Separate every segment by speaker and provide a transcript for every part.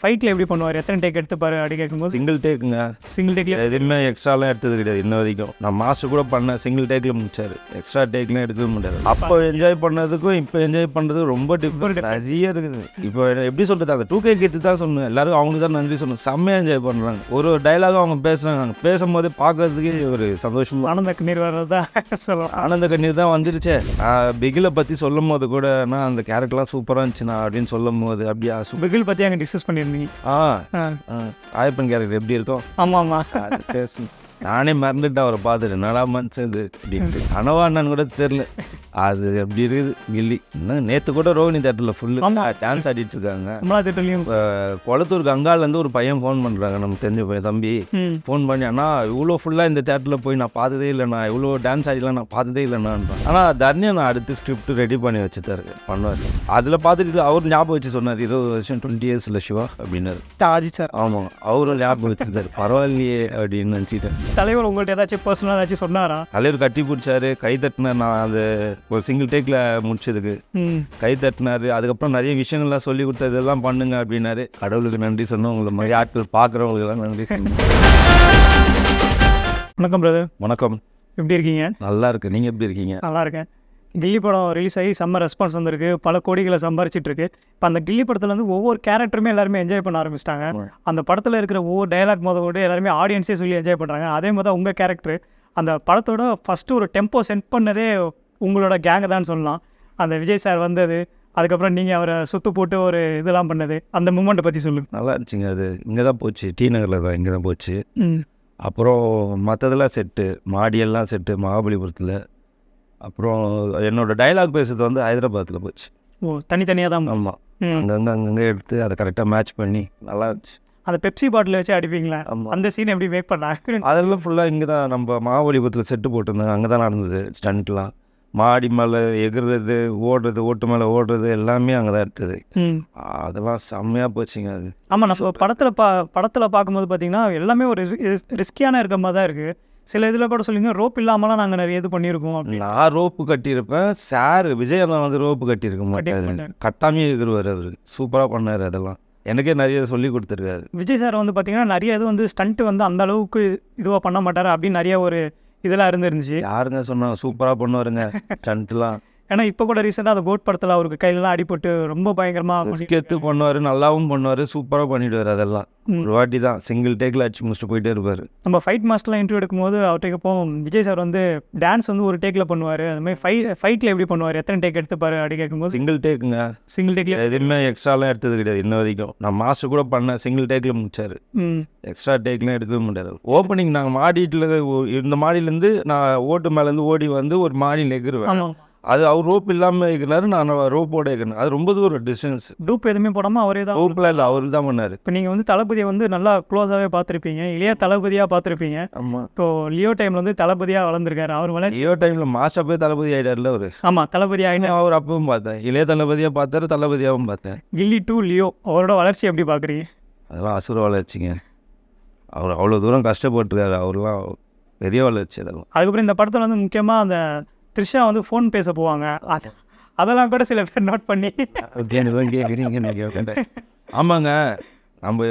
Speaker 1: ஃபைட்டில் எப்படி பண்ணுவார்? எத்தனை டேக் எடுத்துப்பாரு அப்படி கேட்கும்போது?
Speaker 2: சிங்கிள் டேக்குங்க
Speaker 1: சிங்கிள் டேக்ல
Speaker 2: எதுவுமே எக்ஸ்ட்ராலாம் எடுத்தது கிடையாது இன்ன வரைக்கும். நான் மாஸ்டர் கூட பண்ணேன் சிங்கிள் டேக்கில் முடிச்சாரு. எக்ஸ்ட்ரா டேக்லாம் எடுக்கவே முடியாது. அப்போ என்ஜாய் பண்ணதுக்கும் இப்போ என்ஜாய் பண்ணுறதுக்கும் ரொம்ப டிஃப்ரெண்ட் நிறைய இருக்குது. இப்போ எப்படி சொல்கிறது அந்த டூ கே கிட்டு தான் சொன்னேன். எல்லாரும் அவங்களுக்கு தான் நன்றி சொல்லணும் செம்மையாக என்ஜாய் பண்ணுறாங்க ஒரு ஒரு டைலாகும் அவங்க பேசுகிறாங்க பேசும்போதே பார்க்கறதுக்கே ஒரு சந்தோஷமா
Speaker 1: ஆனந்த கண்ணீர் வர்றதா சொல்லலாம்.
Speaker 2: ஆனந்த கண்ணீர் தான் வந்துருச்சே. பிகிலை பற்றி சொல்லும் போது கூட நான் அந்த கேரக்டர்லாம் சூப்பராக இருந்துச்சுண்ணா அப்படின்னு சொல்லும் போது அப்படியா
Speaker 1: பிகில் பற்றி அங்கே டிஸ்கஸ் பண்ணியிருந்தீங்க
Speaker 2: ஆ
Speaker 1: ஆ,
Speaker 2: ஆயப்பன் கேரக்டர் எப்படி இருக்கும்?
Speaker 1: ஆமாம்
Speaker 2: அது பேசணும் நானே மறந்துட்டு அவரை பார்த்துட்டு. என்னடா மனுஷன் இது? அப்படின்ட்டு கனவா என்னன்னு கூட தெரில அது அப்படி இருக்குது? கில்லி இன்னும் நேற்று கூட ரோஹினி தேட்டரில் ஃபுல்லு. டான்ஸ் ஆடிட்டு இருக்காங்க. அஹ் குளத்தூர் கங்காலேருந்து ஒரு பையன் ஃபோன் பண்ணுறாங்க நம்ம தெரிஞ்ச பையன் தம்பி. ஃபோன் பண்ணி அண்ணா இவ்வளோ ஃபுல்லாக இந்த தேட்டரில் போய் நான் பார்த்ததே இல்லைண்ணா இவ்வளோ டான்ஸ் ஆடிலாம் நான் பார்த்ததே இல்லைண்ணான்றான் ஆனால் தர்ணியை நான் அடுத்து ஸ்கிரிப்ட் ரெடி பண்ணி வச்சுட்டாரு பண்ணுவார். அதில் பார்த்துட்டு அவர் ஞாபகம் வச்சு சொன்னார் இருபது வருஷம் டுவெண்ட்டி இயர்ஸில் சிவா அப்படின்னாரு.
Speaker 1: அஜித் சார்.
Speaker 2: ஆமாம் அவரும் ஞாபகம் வச்சுருந்தாரு. பரவாயில்லையே அப்படின்னு நினச்சிட்டேன்.
Speaker 1: தலைவர் உங்கள்கிட்ட ஏதாச்சும் பர்சனலாக ஏதாச்சும் சொன்னாரா?
Speaker 2: தலைவர் கட்டி பிடிச்சாரு கை தட்டினார் நான் அது ஒரு சிங்கிள் டேக்கில் முடிச்சதுக்கு. கை தட்டினாரு. அதுக்கப்புறம் நிறைய விஷயங்கள்லாம் சொல்லி கொடுத்தது இதெல்லாம் பண்ணுங்க அப்படின்னாரு. கடவுளுக்கு நன்றி சொன்னோம். உங்களை மாதிரி ஆட்கள் பார்க்குறவங்களுக்குலாம் நன்றி
Speaker 1: வணக்கம் பிரதர்
Speaker 2: வணக்கம்.
Speaker 1: எப்படி இருக்கீங்க?
Speaker 2: நல்லா இருக்கு நீங்கள் எப்படி இருக்கீங்க?
Speaker 1: நல்லா இருக்கேன். கில்லி படம் ரிலீஸ் ஆகி செம்ம ரெஸ்பான்ஸ் வந்திருக்கு. பல கோடிகளை சம்பாரிச்சிட்டு இருக்கு. இப்போ அந்த கில்லி படத்துல வந்து ஒவ்வொரு கேரக்டருமே எல்லாருமே என்ஜாய் பண்ண ஆரம்பிச்சிட்டாங்க. அந்த படத்தில் இருக்கிற ஒவ்வொரு டயலாக் முத கொண்டு எல்லாருமே ஆடியன்ஸே சொல்லி என்ஜாய் பண்ணுறாங்க அதே மாதிரி உங்கள் கேரக்டர் அந்த படத்தோட ஃபஸ்ட்டு ஒரு டெம்போ சென்ட் பண்ணதே உங்களோட கேங்கு தான் சொல்லலாம். அந்த விஜய் சார் வந்தது அதுக்கப்புறம் நீங்கள் அவரை சுத்து போட்டு ஒரு இதெல்லாம் பண்ணது அந்த மூமெண்ட்டை பற்றி சொல்லுங்க
Speaker 2: நல்லா இருந்துச்சுங்க. அது இங்கே தான் போச்சு. டி நகரில் தான் இங்கே தான் போச்சு. அப்புறம் மற்றதெல்லாம் செட்டு மாடியெல்லாம் செட்டு மகாபலிபுரத்தில் அப்புறம் என்னோட டைலாக் பேசுறது வந்து ஹைதராபாத்தில் போச்சு.
Speaker 1: ஓ தனித்தனியாக தான்
Speaker 2: ஆமாம் அங்கங்கே அங்கங்கே எடுத்து அதை கரெக்டாக மேட்ச் பண்ணி நல்லா இருந்துச்சு.
Speaker 1: அந்த பெப்சி பாட்டில் வச்சு அடிப்பீங்களா? அந்த சீன் எப்படி மேக் பண்ணாங்க
Speaker 2: அதெல்லாம் ஃபுல்லாக இங்கே தான் நம்ம மகாபலிபுரத்தில் செட்டு போட்டிருந்தாங்க. அங்கே தான் நடந்தது ஸ்டண்ட்லாம் மாடி மேலே எகுறது ஓடுறது ஓட்டு மேலே ஓடுறது எல்லாமே அங்கே தான்
Speaker 1: ம்.
Speaker 2: அதெல்லாம் செம்மையாக போச்சுங்க அது.
Speaker 1: ஆமாம் நம்ம படத்தில் பா படத்தில் பார்க்கும்போது பார்த்தீங்கன்னா எல்லாமே ஒரு ரிஸ்கியான இருக்க மாதிரி தான் இருக்குது. சில இதில் கூட சொல்லிங்க ரோப் இல்லாமலாம் நாங்கள் நிறைய இது பண்ணியிருக்கோம்
Speaker 2: நான் ரோப்பு கட்டியிருப்பேன். சார் விஜய் அண்ணா வந்து ரோப்பு கட்டியிருக்க மாட்டாரு.
Speaker 1: மாட்டாரு.
Speaker 2: கட்டாமே இருக்கிறார் அவர். சூப்பராக பண்ணார் அதெல்லாம். எனக்கே நிறைய சொல்லி கொடுத்துருக்காரு.
Speaker 1: விஜய் சார் வந்து பார்த்தீங்கன்னா நிறைய இது வந்து ஸ்டண்ட்டு வந்து அந்த அளவுக்கு இதுவாக பண்ண மாட்டார் அப்படின்னு நிறைய ஒரு இதெல்லாம் இருந்துருந்துச்சு
Speaker 2: யாருங்க சொன்னா சூப்பராக பண்ணுவாருங்க. ஸ்டண்ட்லாம்.
Speaker 1: ஏன்னா இப்போ கூட ரீசெண்டாக அந்த கோட் படத்தில் அவருக்கு கையிலலாம் அடிபட்டு ரொம்ப பயங்கரமாக
Speaker 2: எடுத்து பண்ணுவார் நல்லாவும் பண்ணுவார் சூப்பராக பண்ணிடுவார் அதெல்லாம். ஒரு வாட்டி தான் சிங்கிள் டேக்கில் அடிச்சு முடிச்சுட்டு போயிட்டே இருப்பார்.
Speaker 1: நம்ம ஃபைட் மாஸ்டர்லாம் இன்டர்வியூ எடுக்கும்போது அவர்கிட்ட இப்போ விஜய் சார் வந்து டான்ஸ் வந்து ஒரு டேக்கில் பண்ணுவார் அது மாதிரி ஃபை ஃபைட்டில் எப்படி பண்ணுவார் எத்தனை டேக் எடுத்துப்பாரு? அப்படி கேட்கும்போது
Speaker 2: சிங்கிள் டேக்குங்க
Speaker 1: சிங்கிள் டேக்கில்
Speaker 2: எதுவுமே எக்ஸ்ட்ராலாம் எடுத்தது கிடையாது இன்ன வரைக்கும். நான் மாஸ்டர் கூட பண்ணேன் சிங்கிள் டேக்கில் முடிச்சாரு. எக்ஸ்ட்ரா டேக்லாம் எடுக்கவே முடியாது ஓப்பனிங் நாங்கள் மாடியில் இந்த மாடியிலேருந்து நான் ஓட்டு மேலேருந்து ஓடி வந்து ஒரு மாடியில் எகிருவேன்
Speaker 1: ஆமாம்
Speaker 2: அது அவர் ரோப் இல்லாமல் எகினாரு நான் ரோப்போட எகினேன் அது ரொம்ப தூரம் டிஸ்டன்ஸ்
Speaker 1: டூப் எதுவுமே போடாமல் அவரே தான்
Speaker 2: ரோப்பில் இல்லை அவர் தான் பண்ணார்.
Speaker 1: இப்போ நீங்கள் வந்து தளபதியை வந்து நல்லா க்ளோஸாகவே பார்த்துருப்பீங்க. இளைய தளபதியாக பார்த்துருப்பீங்க.
Speaker 2: ஆமாம்
Speaker 1: இப்போ லியோ டைமில் வந்து தளபதியாக வளர்ந்துருக்காரு. அவர் வளர்ச்சி
Speaker 2: ஐயோ டைமில் மாஸ்டர் போய் தளபதி ஆகிட்டார்ல அவர்?
Speaker 1: ஆமாம் தளபதி ஆகினா
Speaker 2: அவர் அப்பவும் பார்த்தேன். இளைய தளபதியாக பார்த்தாரு தளபதியாகவும் பார்த்தேன்.
Speaker 1: கில்லி டூ லியோ அவரோட வளர்ச்சி எப்படி பார்க்குறீங்க?
Speaker 2: அதெல்லாம் அசுர வளர்ச்சிங்க. அவர் அவ்வளோ தூரம் கஷ்டப்பட்டுருக்காரு. அவர்லாம் பெரிய வளர்ச்சி அதெல்லாம்.
Speaker 1: அதுக்கப்புறம் இந்த படத்தில் வந்து முக்கியமாக அந்த த்ரிஷா வந்து ஃபோன் பேச போவாங்க. அது அதெல்லாம் கூட சில பேர் நோட் பண்ணி.
Speaker 2: ஆமாங்க. நம்ம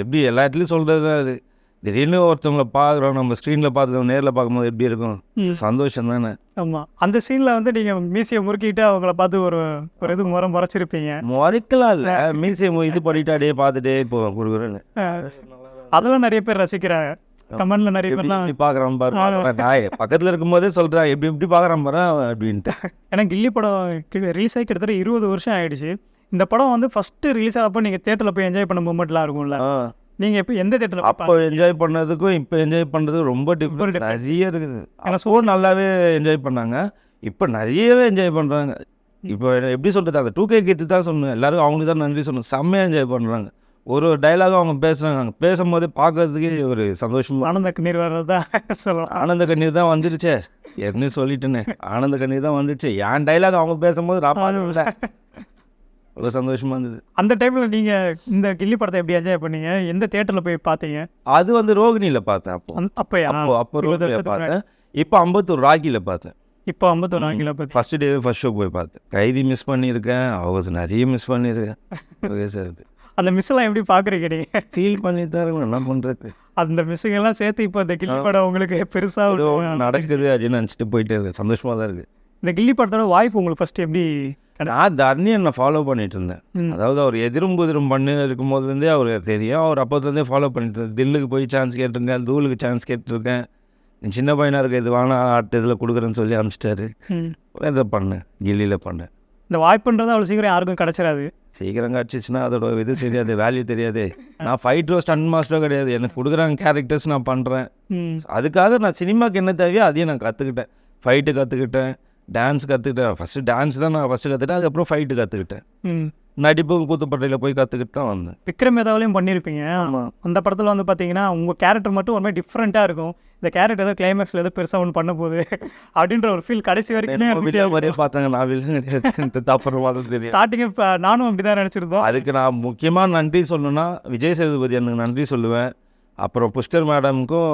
Speaker 2: எப்படி எல்லா இடத்துலையும் சொல்கிறது தான் அது. திடீர்னு ஒருத்தவங்கள பார்க்குறோம் நம்ம ஸ்க்ரீனில் பார்த்துக்கோம் நேரில் பார்க்கும்போது எப்படி இருக்கும்? சந்தோஷம் தானே.
Speaker 1: ஆமாம் அந்த சீனில் வந்து நீங்கள் மீசியை முறுக்கிட்டு அவங்கள பார்த்து ஒரு ஒரு இது முறை முறைச்சிருப்பீங்க.
Speaker 2: முறைக்கலாம் இல்லை. மீசியம் இது பண்ணிட்டு அப்படியே பார்த்துட்டே போவேன் கொடுக்குறேன்னு
Speaker 1: அதெல்லாம் நிறைய பேர் ரசிக்கிறாங்க. கமெண்ட்ல நிறைய பேர்லாம்
Speaker 2: பார்க்குறான் பாரு. நான் பக்கத்தில் இருக்கும்போதே சொல்கிறேன் எப்படி எப்படி பார்க்குறான் பாரு அப்படின்ட்டு.
Speaker 1: ஏன்னா கில்லி படம் ரிலீஸ் ஆகி கிட்டத்தட்ட இருபது வருஷம் ஆயிடுச்சு. இந்த படம் வந்து ஃபஸ்ட்டு ரிலீஸ் ஆகிறப்போ நீங்கள் தேட்டரில் போய் என்ஜாய் பண்ண மூமெண்ட்லாம் இருக்கும்ல.
Speaker 2: ஆ.
Speaker 1: நீங்கள் எப்போ எந்த தேட்டரில்
Speaker 2: அப்போ என்ஜாய் பண்ணதுக்கும் இப்போ என்ஜாய் பண்ணுறதுக்கும் ரொம்ப டிஃப்ரெண்ட் நிறைய இருக்குது. அப்போ நல்லாவே என்ஜாய் பண்ணாங்க. இப்போ நிறையவே என்ஜாய் பண்ணுறாங்க இப்போ எப்படி சொல்கிறது அந்த டூ கே கிட்டு தான் சொன்னேன் எல்லாரும் அவங்களுக்கு தான் நன்றி சொன்னேன் செம்மையாக என்ஜாய் பண்ணுறாங்க ஒரு ஒரு டைலாகும் அவங்க பேசுகிறாங்க அவங்க பேசும்போதே பார்க்கறதுக்கே ஒரு சந்தோஷமா
Speaker 1: ஆனந்த கண்ணீர் வர்றதா சொல்லலாம்.
Speaker 2: ஆனந்த கண்ணீர் தான் வந்துருச்சே. ஏற்கனவே சொல்லிட்டேனே. ஆனந்த கண்ணீர் தான் வந்துருச்சு. என் டைலாக் அவங்க பேசும்போது நான் பார்க்கல அவ்வளோ சந்தோஷமா இருந்தது.
Speaker 1: அந்த டைமில் நீங்கள் இந்த கில்லி படத்தை எப்படி என்ஜாய் பண்ணீங்க? எந்த தேட்டரில் போய் பார்த்தீங்க?
Speaker 2: அது வந்து ரோகிணியில் பார்த்தேன் அப்போ. அப்போ அப்போ
Speaker 1: இருபது
Speaker 2: ரோகிணியில் பார்த்தேன். இப்போ அம்பத்தூர் ராக்கியில் பார்த்தேன்.
Speaker 1: இப்போ ஐம்பத்தொரு ஆங்கில பற்றி
Speaker 2: ஃபர்ஸ்ட் டே ஃபர்ஸ்ட் ஷோ போய் பார்த்தேன். கைதி மிஸ் பண்ணியிருக்கேன். அவங்க நிறைய மிஸ் பண்ணியிருக்கேன். சார்
Speaker 1: அந்த மிஸ்ஸெல்லாம் எப்படி பார்க்குறீங்க நீங்கள்
Speaker 2: ஃபீல் பண்ணி தான் இருக்கணும் என்ன பண்ணுறது
Speaker 1: அந்த மிஸ்ஸுங்கெல்லாம் சேர்த்து இப்போ இந்த கில்லி படம் உங்களுக்கு பெருசாக
Speaker 2: நடக்குது அப்படின்னு நினச்சிட்டு போயிட்டே இருக்கு. சந்தோஷமாக தான் இருக்குது
Speaker 1: இந்த கில்லி படத்தோட வாய்ப்பு உங்களுக்கு ஃபர்ஸ்ட் எப்படி
Speaker 2: நான் தர்ணியை நான் ஃபாலோ பண்ணிட்டு இருந்தேன். அதாவது அவர் எதிரும் புதிரும் பண்ணி இருக்கும் போதுலேருந்தே அவருக்கு தெரியும். அவர் அப்போதுலேருந்தே ஃபாலோ பண்ணிட்டு இருந்தார். தில்லுக்கு போய் சான்ஸ் கேட்டிருக்கேன் தூளுக்கு சான்ஸ் கேட்டிருக்கேன். சின்ன பையனாக இருக்க இது வேணா அடுத்த இதில் கொடுக்குறேன்னு சொல்லி அனுப்பிச்சிட்டாரு. இதை பண்ணேன் கில்லியில் பண்ணேன்
Speaker 1: இந்த வாய்ப்புன்றது அவ்வளோ சீக்கிரம் யாருக்கும் கிடச்சிடாது
Speaker 2: சீக்கிரம் கிடச்சிச்சின்னா அதோட இது தெரியாது வேல்யூ தெரியாது. நான் ஃபைட்டரோ ஸ்டன் மாஸ்டரோ கிடையாது. எனக்கு கொடுக்குறாங்க கேரக்டர்ஸ் நான் பண்ணுறேன் அதுக்காக நான் சினிமாக்கு என்ன தேவையோ அதையும் நான் கற்றுக்கிட்டேன் ஃபைட்டு கற்றுக்கிட்டேன் டான்ஸ் கற்றுக்கிட்டேன் ஃபஸ்ட்டு டான்ஸ் தான் நான் ஃபஸ்ட்டு கற்றுக்கிட்டேன் அதுக்கப்புறம் ஃபைட்டு கற்றுக்கிட்டேன்
Speaker 1: ம்
Speaker 2: நடிப்பு கூத்துப்பட்டையில் போய் கற்றுக்கிட்டு தான் வந்தேன்.
Speaker 1: விக்ரம் ஏதாவதுலையும் பண்ணியிருப்பீங்க.
Speaker 2: ஆமாம்
Speaker 1: அந்த படத்தில் வந்து பார்த்தீங்கன்னா உங்கள் கேரக்டர் மட்டும் ஒரு மாதிரி டிஃப்ரெண்ட்டாக இருக்கும். இந்த கேரக்டர் ஏதோ கிளைமேக்ஸில் ஏதோ பெருசாக ஒன்று பண்ண போகுது. அப்படின்ற ஒரு ஃபீல் கடைசி வரைக்குமே
Speaker 2: மாதிரியே பார்த்தாங்க நான் அப்புறமா தான் தெரியும்.
Speaker 1: ஸ்டார்டிங்கே இப்போ நானும் அப்படி தான் நினச்சிருந்தோம்.
Speaker 2: அதுக்கு நான் முக்கியமாக நன்றி சொல்லணும்னா விஜய் சேதுபதி எனக்கு நன்றி சொல்லுவேன். அப்புறம் புஷ்கர் மேடமுக்கும்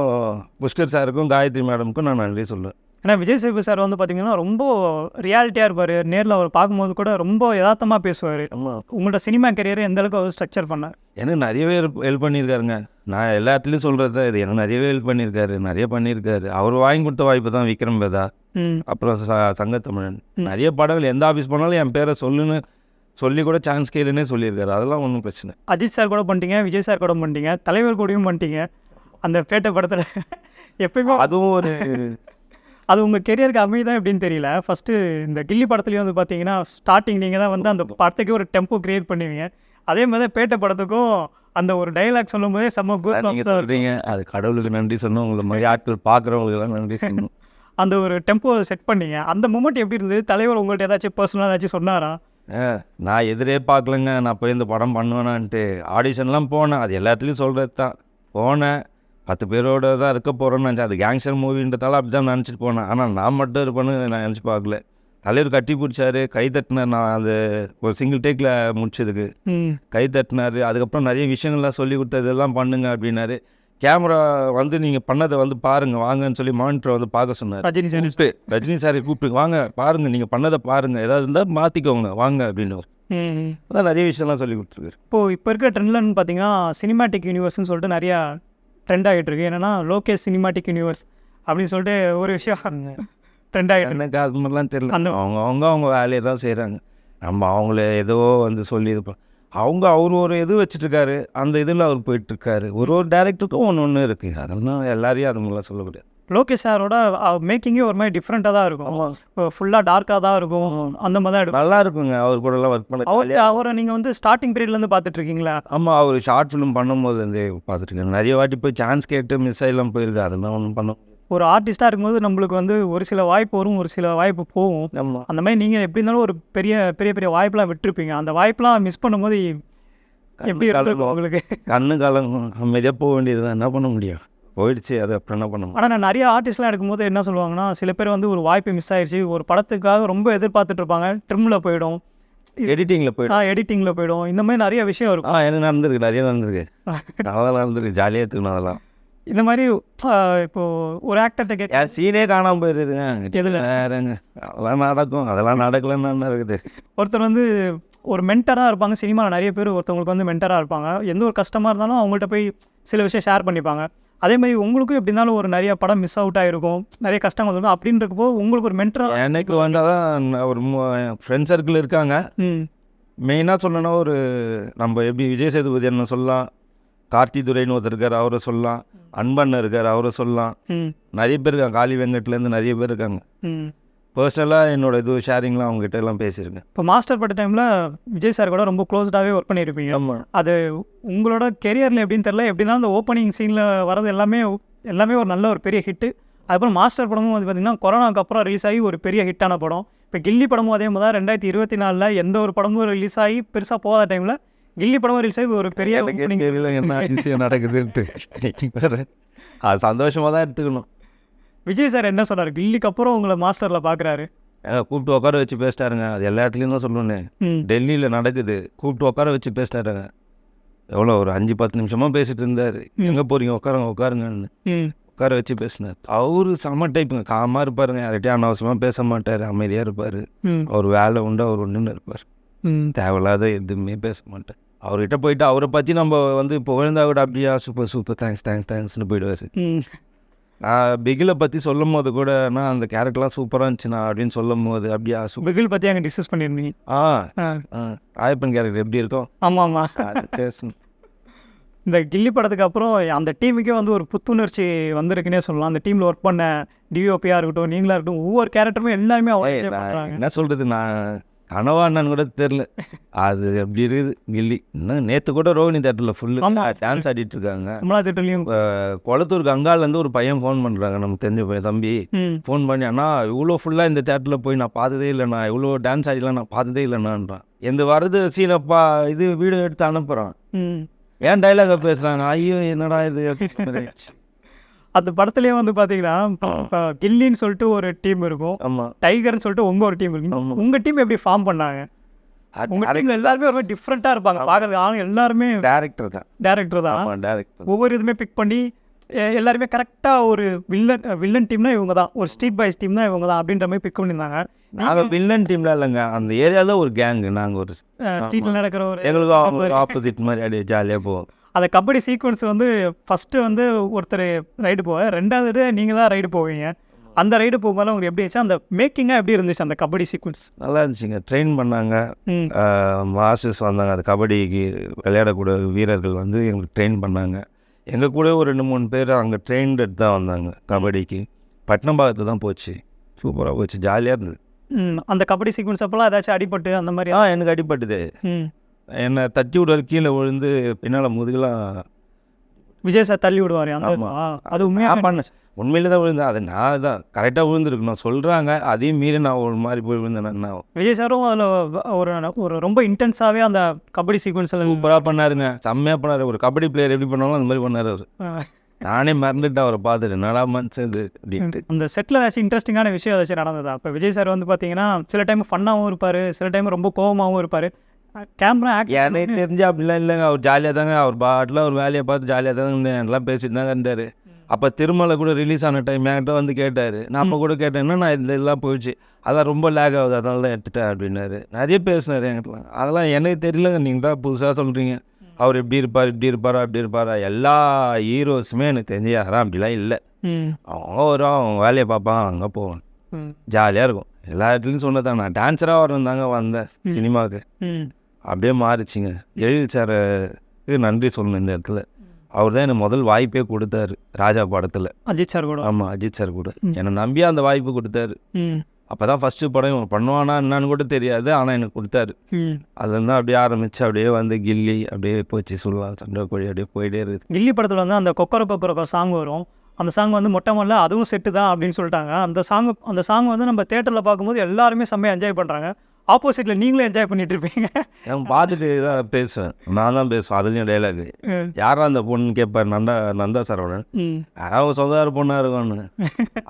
Speaker 2: புஷ்கர் சாருக்கும் காயத்ரி மேடமுக்கும் நான் நன்றி சொல்லுவேன்.
Speaker 1: ஏன்னா விஜய் சேதுபதி சார் வந்து பார்த்தீங்கன்னா ரொம்ப ரியாலிட்டியாக இருப்பார். நேரில் அவர் பார்க்கும்போது கூட ரொம்ப யதார்த்தமாக பேசுவார். உங்களோட சினிமா கரியரை எந்த அளவுக்கு அவர் ஸ்ட்ரக்சர் பண்ணார்?
Speaker 2: எனக்கு நிறையவே ஹெல்ப் பண்ணியிருக்காருங்க. நான் எல்லா இடத்துலையும் சொல்கிறது தான் இது. எனக்கு நிறையவே ஹெல்ப் பண்ணியிருக்காரு. நிறைய பண்ணியிருக்காரு. அவர் வாங்கி கொடுத்த வாய்ப்பு தான் விக்ரம் வேதா
Speaker 1: ம்.
Speaker 2: அப்புறம் ச சங்கத்தமிழன். நிறைய படங்கள் எந்த ஆஃபீஸ் போனாலும் என் பேரை சொல்லுன்னு சொல்லி கூட சான்ஸ் கேளுன்னே சொல்லியிருக்காரு. அதெல்லாம் ஒன்றும் பிரச்சனை.
Speaker 1: அஜித் சார் கூட பண்ணிட்டீங்க விஜய் சார் கூட பண்ணிட்டீங்க தலைவர் கூடயும் பண்ணிட்டீங்க. அந்த பேட்டை படத்தில் எப்பயுமே
Speaker 2: அதுவும் ஒரு
Speaker 1: அது உங்கள் கெரியருக்கு அமைதான் எப்படின்னு தெரியல. ஃபஸ்ட்டு இந்த கில்லி படத்துலேயும் வந்து பார்த்தீங்கன்னா ஸ்டார்டிங் நீங்கள் தான் வந்து அந்த படத்துக்கு ஒரு டெம்போ கிரியேட் பண்ணுவீங்க. அதே மாதிரி தான் பேட்டை படத்துக்கும் அந்த ஒரு டைலாக் சொல்லும் போதே செம்ம
Speaker 2: நீங்கள். சொல்கிறீங்க அது கடவுளுக்கு நன்றி சொன்னோம் உங்களை மாதிரி ஆட்கள் பார்க்குறவங்களுக்குலாம் நன்றி சொல்லணும்.
Speaker 1: அந்த ஒரு டெம்போ செட் பண்ணீங்க. அந்த மூமெண்ட் எப்படி இருந்தது? தலைவர் உங்கள்கிட்ட ஏதாச்சும் பர்சனலாக ஏதாச்சும் சொன்னாரா?
Speaker 2: நான் எதிரே பார்க்கலங்க. நான் போய் இந்த படம் பண்ணுவேனான்ட்டு. ஆடிஷன்லாம் போனேன். அது எல்லாத்துலேயும் சொல்கிறது தான் போனேன். பத்து பேரோட தான் இருக்க போகிறோன்னு நினச்சேன். அது கேங்ஸ்டர் மூவின்றதால அப்படி தான் நினச்சிட்டு போனேன். ஆனால் நான் மட்டும் இருப்பேன்னு நான் நினச்சி பார்க்கல. தலைவர் கட்டி பிடிச்சாரு கை தட்டினார். நான் அது ஒரு சிங்கிள் டேக்கில் முடிச்சதுக்கு. கை தட்டினாரு. அதுக்கப்புறம் நிறைய விஷயங்கள்லாம் சொல்லி கொடுத்தது இதெல்லாம் பண்ணுங்க அப்படின்னாரு. கேமரா வந்து நீங்கள் பண்ணதை வந்து பாருங்க வாங்கன்னு சொல்லி மானிட்டரை வந்து பார்க்க சொன்னார்.
Speaker 1: ரஜினி சார்
Speaker 2: ரஜினி சாரை கூப்பிட்டு வாங்க பாருங்க நீங்கள் பண்ணதை பாருங்க. ஏதாவது இருந்தால் மாற்றிக்கோங்க வாங்க அப்படின்னு அதான் நிறைய விஷயம்லாம் சொல்லி கொடுத்துருக்காரு.
Speaker 1: இப்போது இப்போ இருக்கிற ட்ரெண்ட்லன்னு பார்த்தீங்கன்னா சினிமாட்டிக் யூனிவர்ஸ்னு சொல்லிட்டு நிறையா ட்ரெண்ட் ஆகிட்டு இருக்கு என்னன்னா லோகேஷ் சினிமாட்டிக் யூனிவர்ஸ் அப்படின்னு சொல்லிட்டு ஒரு விஷயம் ட்ரெண்ட் ஆகிட்டு
Speaker 2: எனக்கு அது மாதிரிலாம் தெரியல.
Speaker 1: அந்த-
Speaker 2: அவங்க அவங்க அவங்க வேலையை தான் செய்கிறாங்க நம்ம அவங்கள ஏதோ வந்து சொல்லி இது அவங்க அவர் ஒரு இது வச்சுட்ருக்காரு அந்த இதில் அவர் போயிட்டுருக்காரு. ஒரு ஒரு டேரக்டருக்கும் ஒன்று ஒன்று இருக்குது அதெல்லாம் எல்லாரையும் அது மாதிரிலாம் சொல்ல முடியாது.
Speaker 1: லோகேஷ் சாரோட மேக்கிங்கே ஒரு மாதிரி டிஃப்ரெண்ட்டாக தான் இருக்கும். ஃபுல்லாக டார்க்காக தான் இருக்கும். அந்த மாதிரி தான் எடுக்கும்
Speaker 2: நல்லா இருக்குங்க. அவர் கூடலாம் ஒர்க் பண்ண
Speaker 1: அவர் அவரை நீங்கள் வந்து ஸ்டார்டிங் பீரியட்லேருந்து பார்த்துட்டு இருக்கீங்களா?
Speaker 2: ஆமாம் அவர் ஷார்ட் ஃபிலிம் பண்ணும்போது வந்து பார்த்துருக்கேன் நிறைய வாட்டி போய் சான்ஸ் கேட்டு மிஸ் ஆகிலாம் போயிருக்கு அதெல்லாம் ஒன்றும் பண்ண
Speaker 1: ஒரு ஆர்டிஸ்ட்டாக இருக்கும்போது நம்மளுக்கு வந்து ஒரு சில வாய்ப்பு வரும் ஒரு சில வாய்ப்பு போகும். அந்த மாதிரி நீங்கள் எப்படி இருந்தாலும் ஒரு பெரிய பெரிய பெரிய வாய்ப்பெலாம் விட்டுருப்பீங்க. அந்த வாய்ப்பெலாம் மிஸ் பண்ணும்போது எப்படி உங்களுக்கு?
Speaker 2: கண்ணு கலங்கும். அமைதியாக போக வேண்டியது தான் என்ன பண்ண முடியும்? போயிடுச்சு. அது அப்புறம் என்ன பண்ண முடியும்
Speaker 1: ஆனால் நான் நிறைய ஆர்டிஸ்ட்லாம் எடுக்கும்போது என்ன சொல்லுவாங்கன்னா சில பேர் வந்து ஒரு வாய்ப்பு மிஸ் ஆயிடுச்சு ஒரு படத்துக்காக ரொம்ப எதிர்பார்த்துட்டு இருப்பாங்க. ட்ரிம்மில் போயிடும்.
Speaker 2: எடிட்டிங்கில் போயிட்டு
Speaker 1: எடிட்டிங்கில் போயிடும். இந்த மாதிரி நிறைய விஷயம் இருக்கும்.
Speaker 2: ஆ எனக்கு நடந்திருக்கு? நிறைய நடந்திருக்கு. அதெல்லாம் நடந்திருக்கு. ஜாலியாக எடுத்துக்கணும் அதெல்லாம்.
Speaker 1: இந்த மாதிரி ஆஹ், இப்போ ஒரு ஆக்டர்கிட்ட கேட்க
Speaker 2: சீனே காணாமல் போயிருதுங்க
Speaker 1: எதுல?
Speaker 2: வேறங்க. அதெல்லாம் நடக்கும். அதெல்லாம் நடக்கலன்னு என்ன இருக்குது
Speaker 1: ஒருத்தர் வந்து ஒரு மென்டராக இருப்பாங்க. சினிமாவில் நிறைய பேர் ஒருத்தவங்களுக்கு வந்து மென்டராக இருப்பாங்க. எந்த ஒரு கஷ்டமாக இருந்தாலும் அவங்கள்ட்ட போய் சில விஷயம் ஷேர் பண்ணிப்பாங்க. அதே மாதிரி உங்களுக்கும் எப்படி இருந்தாலும் ஒரு நிறைய படம் மிஸ் அவுட் ஆகிருக்கும் நிறைய கஷ்டங்கள் இருக்கும் அப்படின்றப்போ உங்களுக்கு ஒரு மென்டராக
Speaker 2: எனக்கு வந்தால் தான் ஒரு ஃப்ரெண்ட் சர்க்கிள் இருக்காங்க. மெயினாக சொல்லணும்னா ஒரு நம்ம எப்படி விஜய் சேதுபதி அண்ணன் சொல்லலாம். கார்த்தி துரைன்னு ஒருத்தர் இருக்கார் அவரை சொல்லலாம். அன்பண்ணன் இருக்கார் அவரை சொல்லலாம். நிறைய பேர் இருக்காங்க. காளி வெங்கட்லேருந்து நிறைய பேர் இருக்காங்க. பர்சனலாக என்னோட இது ஷேரிங்லாம் அவங்ககிட்ட எல்லாம் பேசியிருக்கேன்.
Speaker 1: இப்போ மாஸ்டர் பட்ட டைமில் விஜய் சார் கூட ரொம்ப க்ளோஸ்டாகவே ஒர்க் பண்ணியிருப்பீங்க.
Speaker 2: ஆமாம்
Speaker 1: அது உங்களோட கெரியரில் எப்படின்னு தெரில எப்படின்னா அந்த ஓப்பனிங் சீனில் வரது எல்லாமே எல்லாமே ஒரு நல்ல ஒரு பெரிய ஹிட்டு அதுக்கப்புறம் மாஸ்டர் படமும் வந்து பார்த்திங்கன்னா கொரோனாக்கு அப்புறம் ரிலீஸ் ஆகி ஒரு பெரிய ஹிட்டான படம். இப்போ கில்லி படமும் அதே மாதிரி தான் ரெண்டாயிரத்தி இருபத்தி நாலில் எந்த ஒரு படமும் ரிலீஸ் ஆகி பெருசாக போகாத டைமில் கில்லி படமும் ரிலீஸ் ஆகி ஒரு பெரிய
Speaker 2: நடக்குதுன்ட்டு. அது சந்தோஷமாக தான் எடுத்துக்கணும்.
Speaker 1: விஜய் சார் என்ன சொன்னார்? கில்லிக்கு அப்புறம் உங்களை மாஸ்டரில் பார்க்குறாரு
Speaker 2: கூப்பிட்டு உட்கார வச்சு பேசிட்டாருங்க. அது எல்லா இடத்துலையும் தான் சொல்லணும்
Speaker 1: ம்.
Speaker 2: டெல்லியில் நடக்குது. கூப்பிட்டு உட்கார வச்சு பேசிட்டாருங்க. எவ்வளோ ஒரு அஞ்சு பத்து நிமிஷமாக பேசிட்டு இருந்தார். எங்கே போகிறீங்க உட்காருங்க உட்காருங்கன்னு. உட்கார வச்சு பேசினார். அவரு செம்ம டைப்புங்க. காமாக இருப்பாருங்க. யார்கிட்டயும் அனாவசியமாக பேச மாட்டார். அமைதியாக இருப்பார். அவர் வேலை உண்டு அவர் ஒன்றுன்னு இருப்பார். தேவையில்லாத எதுவுமே பேச மாட்டார். அவர்கிட்ட போயிட்டு அவரை பற்றி நம்ம வந்து புகழ்ந்தா கூட அப்படியா? Super super. தேங்க்ஸ் தேங்க்ஸ் தேங்க்ஸ்னு போயிடுவார். நான் பிகிலை பற்றி சொல்லும் போது கூட நான் அந்த கேரக்டர்லாம் சூப்பராக இருந்துச்சுண்ணா அப்படின்னு சொல்லும் போது அப்படியா
Speaker 1: பிகில் பற்றி அங்கே டிஸ்கஸ் பண்ணியிருந்தீங்க.
Speaker 2: ஆ ஆயப்பன் கேரக்டர் எப்படி இருக்கும்
Speaker 1: ஆமாம் ஆமாம்
Speaker 2: பேசணும்
Speaker 1: இந்த கில்லி படத்துக்கு அப்புறம் அந்த டீமுக்கே வந்து ஒரு புத்துணர்ச்சி வந்திருக்குன்னே சொல்லலாம். அந்த டீமில் ஒர்க் பண்ண டிஓபியாக இருக்கட்டும் நீங்களா இருக்கட்டும் ஒவ்வொரு கேரக்டருமே எல்லாருமே.
Speaker 2: என்ன சொல்கிறது நான் கனவா என்னன்னு கூட தெரில அது எப்படி இருக்குது? கில்லி. இன்னும் நேற்று கூட ரோஹினி தேட்டரில் ஃபுல்லு. டான்ஸ் ஆடிட்டு இருக்காங்க.
Speaker 1: தேட்டர்லையும்.
Speaker 2: குளத்தூர் கங்காலேருந்து ஒரு பையன் ஃபோன் பண்ணுறாங்க நமக்கு தெரிஞ்ச பையன் தம்பி. ஃபோன் பண்ணி அண்ணா இவ்வளோ ஃபுல்லாக இந்த தேட்டரில் போய் நான் பார்த்ததே இல்லைண்ணா இவ்வளோ டான்ஸ் ஆடிலாம் நான் பார்த்ததே இல்லைண்ணான்றான் எந்த வரது சீனப்பா இது வீடியோ எடுத்து அனுப்புகிறான் ஏன் டைலாக பேசுகிறாங்க ஐயோ என்னடா இது.
Speaker 1: அந்த படத்துலேயே வந்து பார்த்தீங்கன்னா இப்போ கில்லின்னு சொல்லிட்டு ஒரு டீம் இருக்கும்.
Speaker 2: ஆமாம்
Speaker 1: டைகர்னு சொல்லிட்டு உங்க ஒரு டீம் இருக்கும்.
Speaker 2: ஆமா.
Speaker 1: உங்க டீம் எப்படி ஃபார்ம் பண்ணாங்க? உங்க டீம்ல எல்லாருமே ஒரு டிஃப்ரெண்ட்டாக இருப்பாங்க. பார்க்கறதுக்கு ஆளுங்க எல்லாருமே
Speaker 2: டேரக்டர் தான்.
Speaker 1: டேரக்டர் தான்.
Speaker 2: டேரக்டர்
Speaker 1: ஒவ்வொரு இதுவுமே பிக் பண்ணி எல்லாருமே கரெக்டாக ஒரு வில்லன் வில்லன் டீம்னா இவங்க தான். ஒரு ஸ்ட்ரீட் பாய்ஸ் டீம் தான் இவங்க தான் அப்படின்ற மாதிரி பிக் பண்ணியிருந்தாங்க.
Speaker 2: நாங்கள் வில்லன் டீம்ல இல்லைங்க. அந்த ஏரியாவில் ஒரு கேங்கு நாங்கள் ஒரு
Speaker 1: ஸ்ட்ரீட்டில் நடக்கிற ஒரு
Speaker 2: எங்களுக்கு ஆப்போசிட் மாதிரி அப்படியே ஜாலியாக போவோம்.
Speaker 1: அந்த கபடி சீக்வன்ஸ் வந்து ஃபஸ்ட்டு வந்து ஒருத்தர் ரைடு போவார். ரெண்டாவது நீங்கள் தான் ரைடு போவீங்க. அந்த ரைடு போகும்போது உங்களுக்கு எப்படி இருந்துச்சு? அந்த மேக்கிங்காக எப்படி இருந்துச்சு அந்த கபடி சீக்வன்ஸ்
Speaker 2: நல்லா இருந்துச்சுங்க. ட்ரெயின் பண்ணாங்க. மாஸ்டர்ஸ் வந்தாங்க. அது கபடிக்கு விளையாடக்கூடிய வீரர்கள் வந்து எங்களுக்கு ட்ரெயின் பண்ணாங்க. எங்கள் கூட ஒரு ரெண்டு மூணு பேர் அங்கே ட்ரெயின் எடுத்து தான் வந்தாங்க கபடிக்கு. பட்டினம்பாக்கத்தில் தான் போச்சு. சூப்பராக போச்சு. ஜாலியாக இருந்தது.
Speaker 1: அந்த கபடி சீக்வன்ஸ் அப்போல்லாம் ஏதாச்சும் அடிபட்டு அந்த மாதிரி
Speaker 2: ஆ எனக்கு அடிபட்டுது.
Speaker 1: ம்.
Speaker 2: என்னை தட்டி விடுறது கீழே விழுந்து பின்னால் முதுகெல்லாம்
Speaker 1: விஜய் சார் தள்ளி விடுவார் அது உண்மையாக
Speaker 2: நான் பண்ணேன் உண்மையிலே தான் விழுந்தேன். அது நான் தான் கரெக்டாக விழுந்துருக்கணும். சொல்கிறாங்க அதையும் மீறி நான் ஒரு மாதிரி போய் விழுந்தேன்
Speaker 1: விஜய் சாரும் அதில் ஒரு ஒரு ரொம்ப இன்டென்ஸாகவே அந்த கபடி சீக்வன்ஸில்
Speaker 2: சூப்பராக பண்ணாருங்க. செம்மையாக பண்ணாரு. ஒரு கபடி பிளேயர் எப்படி பண்ணாலும் அந்த மாதிரி பண்ணாரு அவர். நானே மறந்துட்டு அவரை பார்த்துட்டு. என்னடா மனுஷன் அப்படின்ட்டு.
Speaker 1: அந்த செட்டில் ஏதாச்சும் இன்ட்ரெஸ்டிங்கான விஷயம் ஏதாச்சும் நடந்ததா? இப்போ விஜய் சார் வந்து பார்த்தீங்கன்னா சில டைம் ஃபன்னாகவும் இருப்பார் சில டைம் ரொம்ப கோவமாகவும் இருப்பார். கேமரா
Speaker 2: எனக்கு தெரிஞ்சு அப்படிலாம் இல்லைங்க. அவர் ஜாலியாக தாங்க அவர் பாட்டில் அவர் வேலையை பார்த்து ஜாலியாக தாங்க எல்லாம் பேசிட்டு தாங்க இருந்தார். அப்போ திருமலை கூட ரிலீஸ் ஆன டைம் என்கிட்ட வந்து கேட்டார். நம்ம கூட கேட்டேன்னா நான் இந்த இதெல்லாம் போயிடுச்சு? அதான் ரொம்ப லேக் ஆகுது அதனால தான் எடுத்துட்டேன் அப்படின்னாரு. நிறைய பேசினார் என்கிட்டலாம் அதெல்லாம் எனக்கு தெரியலங்க. நீங்கள் தான் புதுசாக சொல்கிறீங்க அவர் இப்படி இருப்பார் இப்படி இருப்பாரா அப்படி இருப்பாரா? எல்லா ஹீரோஸுமே எனக்கு தெரிஞ்சு யாரும் அப்படிலாம் இல்லை. அவங்க வரும் அவங்க வேலையை பார்ப்பான் அங்கே போவான் ஜாலியாக இருக்கும். எல்லா இடத்துலையும் சொன்னதான் நான் டான்ஸராக வரணும் தாங்க வந்தேன் சினிமாவுக்கு. அப்படியே மாறிச்சுங்க. எழில் சாருக்கு நன்றி சொல்லணும் இந்த இடத்துல. அவர் தான் எனக்கு முதல் வாய்ப்பே கொடுத்தாரு ராஜா படத்தில்.
Speaker 1: அஜித் சார் கூட?
Speaker 2: ஆமாம் அஜித் சார் கூட. என்னை நம்பியே அந்த வாய்ப்பு கொடுத்தாரு. அப்போ தான் ஃபஸ்ட்டு படம் இவன் பண்ணுவானா என்னன்னு கூட தெரியாது ஆனால் எனக்கு கொடுத்தாரு. அதுலேருந்து அப்படியே ஆரம்பித்து அப்படியே வந்து கில்லி அப்படியே போச்சு சொல்லலாம் சண்டை கோழி அப்படியே போயிட்டே இருக்குது
Speaker 1: கில்லி படத்தில் வந்து அந்த கொக்கர கொக்கர சாங் வரும். அந்த சாங் வந்து மொட்டை மல்ல அதுவும் செட்டு தான் அப்படின்னு சொல்லிட்டாங்க. அந்த சாங் அந்த சாங் வந்து நம்ம தேட்டரில் பார்க்கும்போது எல்லாருமே செம்மையாக என்ஜாய் பண்ணுறாங்க ஆப்போசிட்டில் நீங்களும் என்ஜாய் பண்ணிட்டு இருப்பீங்க
Speaker 2: நான் பார்த்துட்டு தான் பேசுவேன். நான் தான் பேசுவேன். அதுலேயும் டைலாக். யாரா அந்த பொண்ணு கேட்பார் நந்தா நந்தா சரவணன். யாராவது சொந்தக்கார பொண்ணாக இருக்கும்னு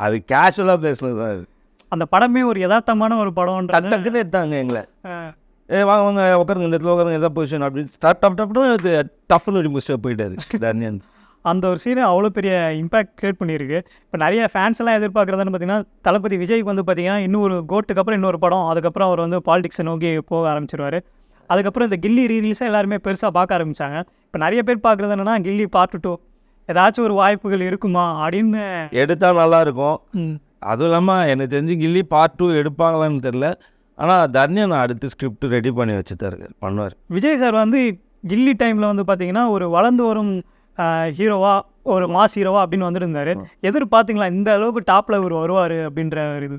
Speaker 2: அது கேஷுவலாக பேசுனது தான்
Speaker 1: அந்த படமே ஒரு யதார்த்தமான ஒரு படம்ன்றது.
Speaker 2: டக்குன்னு எடுத்தாங்க எங்களை. ஏ வாங்க வாங்க உட்காருங்க இந்த இடத்துல உட்காருங்க எதாவது பொசிஷன் அப்படின்னு. டப் டப் டப்னு அது டஃப்னு ஒரு முடிச்சுட்டு போயிட்டாரு. தர்னியன்
Speaker 1: அந்த ஒரு சீனை அவ்வளோ பெரிய இம்பாக்ட் கிரியேட் பண்ணியிருக்கு. இப்போ நிறைய ஃபேன்ஸ் எல்லாம் எதிர்பார்க்குறதுன்னு பார்த்தீங்கன்னா தளபதி விஜய்க்கு வந்து பார்த்தீங்கன்னா இன்னொரு கோட்டுக்கு அப்புறம் இன்னொரு படம். அதுக்கப்புறம் அவர் வந்து பாலிடிக்ஸை நோக்கி போக ஆரம்பிச்சிருவாரு. அதுக்கப்புறம் இந்த கில்லி ரீரீல்ஸை எல்லாருமே பெருசாக பார்க்க ஆரம்பிச்சாங்க. இப்போ நிறைய பேர் பார்க்குறது என்னன்னா கில்லி பார்ட் டூ ஏதாச்சும் ஒரு வாய்ப்புகள் இருக்குமா அப்படின்னு
Speaker 2: எடுத்தால் நல்லா இருக்கும்.
Speaker 1: ம்,
Speaker 2: அதுவும் இல்லாமல் எனக்கு தெரிஞ்சு கில்லி பார்ட் டூ எடுப்பாங்களான்னு தெரில ஆனால் தர்னியன் அடுத்து ஸ்கிரிப்ட் ரெடி பண்ணி வச்சுட்டாரு பண்ணுவார்.
Speaker 1: விஜய் சார் வந்து கில்லி டைமில் வந்து பார்த்தீங்கன்னா ஒரு வளர்ந்து வரும் ஹீரோவா ஒரு மாஸ் ஹீரோவா அப்படின்னு வந்துருந்தாரு. எதிர்பார்த்தீங்களா இந்த அளவுக்கு டாப்பில் இவர் வருவார் அப்படின்ற ஒரு இது?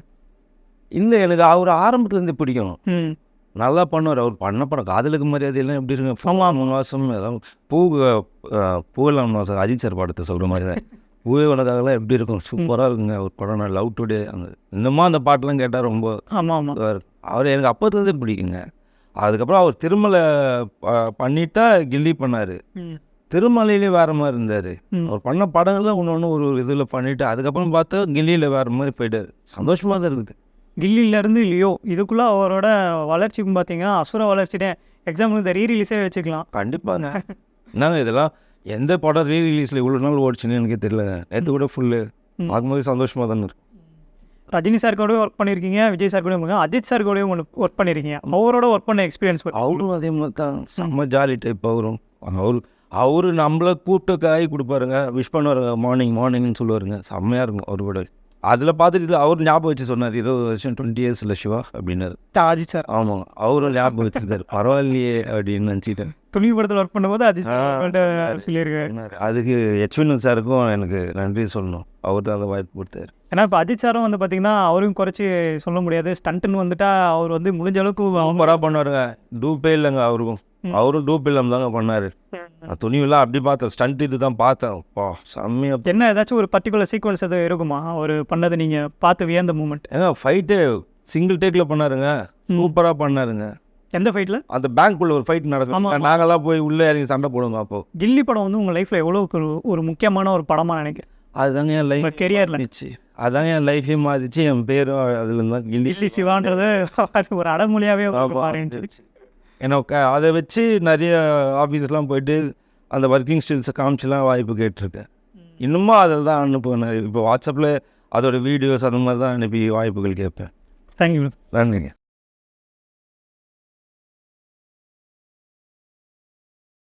Speaker 2: இல்லை எனக்கு அவர் ஆரம்பத்துலேருந்து பிடிக்கும். நல்லா பண்ணுவார். அவர் பண்ண படம் காதலுக்கு மரியாதை எல்லாம் எப்படி இருக்கு? மூணு வருஷம் எல்லாம் பூ பூவெல்லாம் சார் அஜித் சார் படத்தை சொல்கிற மாதிரி தான். பூவே உனக்காகலாம் எப்படி இருக்கும்? சூப்பராக இருக்குங்க. ஒரு படம் நான் லவ் டுடே அந்த இன்னமும் அந்த பாட்டெலாம் கேட்டால் ரொம்ப
Speaker 1: ஆமாம்.
Speaker 2: அவர் எனக்கு அப்போத்துலேருந்தே பிடிக்குங்க. அதுக்கப்புறம் அவர் திருமலை பண்ணிட்டா கில்லி பண்ணார். திருமலையிலே வேறு மாதிரி இருந்தார். அவர் பண்ண படங்கள்லாம் ஒன்று ஒன்று ஒரு ஒரு இதில் பண்ணிவிட்டு அதுக்கப்புறம் பார்த்தா கில்லியில் வேறு மாதிரி போயிட்டார். சந்தோஷமாக தான் இருக்குது.
Speaker 1: கில்லியிலேருந்து லியோ இதுக்குள்ளே அவரோட வளர்ச்சின்னு பார்த்தீங்கன்னா அசுர வளர்ச்சினே எக்ஸாம்பிள் இந்த ரீ ரிலீஸே வச்சுக்கலாம்.
Speaker 2: கண்டிப்பாங்க. என்னங்க இதெல்லாம்? எந்த படம் ரீ ரிலீஸில் இவ்வளோ நாள் ஓடிச்சுன்னு எனக்கு தெரியல. நேற்று கூட ஃபுல்லு. பார்க்கும்போது சந்தோஷமாக தானே இருக்கு.
Speaker 1: ரஜினி சார் கூடயும் ஒர்க் பண்ணியிருக்கீங்க விஜய் சார் கூடயும். அஜித் சார் கூடயும் ஒன்று ஒர்க் பண்ணியிருக்கீங்க அவரோட ஒர்க் பண்ண எக்ஸ்பீரியன்ஸ்
Speaker 2: அவரும் அதே மாதிரி தான். செம்ம ஜாலி டைப் அவரும். அவரு அவரு நம்மள கூப்பிட்டு காய் கொடுப்பாருங்க. விஷ் பண்ணுவாருங்க. மார்னிங் மார்னிங்னு சொல்லுவாருங்க. செம்மையாக இருக்கும் அவரு கூட அதில் பார்த்துட்டு இது அவர் ஞாபகம் வச்சு சொன்னார். இருபது வருஷம் டுவெண்ட்டி இயர்ஸில் சிவா அப்படின்னாரு.
Speaker 1: அஜித் சார்.
Speaker 2: ஆமாம் அவரும் ஞாபகம் வச்சிருக்காரு பரவாயில்லையே அப்படின்னு நினச்சிட்டேன்.
Speaker 1: துணி படத்தில் ஒர்க் பண்ணும்போது. சார் சொல்லியிருக்காரு.
Speaker 2: அதுக்கு எச்வினன் சாருக்கும் எனக்கு நன்றி சொல்லணும். அவர் தான் அந்த வாய்ப்பு கொடுத்தாரு.
Speaker 1: ஏன்னா இப்போ அஜித் சாரும் வந்து பார்த்தீங்கன்னா அவரையும் குறைச்சி சொல்ல முடியாது. ஸ்டண்ட்டுன்னு வந்துட்டா அவர் வந்து முடிஞ்ச அளவுக்கு
Speaker 2: சூப்பராக பண்ணுவாருங்க. டூப்பே இல்லைங்க அவருக்கும். அவரும் டூப் இல்லாமல் தாங்க பண்ணார். நான் துணிவெல்லாம் அப்படி பார்த்தேன். ஸ்டண்ட் இது தான் பார்த்தேன் பா செம்மையாக
Speaker 1: என்ன ஏதாச்சும் ஒரு பர்டிகுலர் சீக்வன்ஸ் எதுவும் இருக்குமா? அவர் பண்ணது நீங்கள் பார்த்து வியந்த மூமெண்ட்
Speaker 2: ஏங்க ஃபைட்டு சிங்கிள் டேக்கில் பண்ணாருங்க. சூப்பராக பண்ணாருங்க.
Speaker 1: எந்த ஃபைட்டில்
Speaker 2: அந்த பேங்க்குள்ள ஒரு ஃபைட் நடக்கும்.
Speaker 1: ஆமா.
Speaker 2: நாங்கெல்லாம் போய் உள்ளே இறங்கி சண்டை போடுவோம் அப்போ.
Speaker 1: கில்லி படம் வந்து உங்கள் லைஃப்பில் எவ்வளோ ஒரு முக்கியமான ஒரு படமாக நினைக்கிறேன்?
Speaker 2: அதுதாங்க என் லைஃப்
Speaker 1: கெரியரில்
Speaker 2: மாறிச்சு. அதாங்க என் லைஃபே மாறிச்சு. என் பேரும் அதுல தான் கில்லி
Speaker 1: சிவான்றது ஒரு அடமொழியாகவே
Speaker 2: எனக்கு அதை வச்சு நிறைய ஆஃபீஸ்லாம் போயிட்டு அந்த ஒர்க்கிங் ஸ்கில்ஸை காமிச்சுலாம் வாய்ப்பு கேட்டிருக்கேன் இன்னுமும் அதில் தான் அனுப்புவேன். இப்போ வாட்ஸ்அப்பில் அதோட வீடியோஸ் அந்த மாதிரி தான் அனுப்பி வாய்ப்புகள் கேட்பேன்.
Speaker 1: தேங்க்யூ
Speaker 2: நன்றிங்க.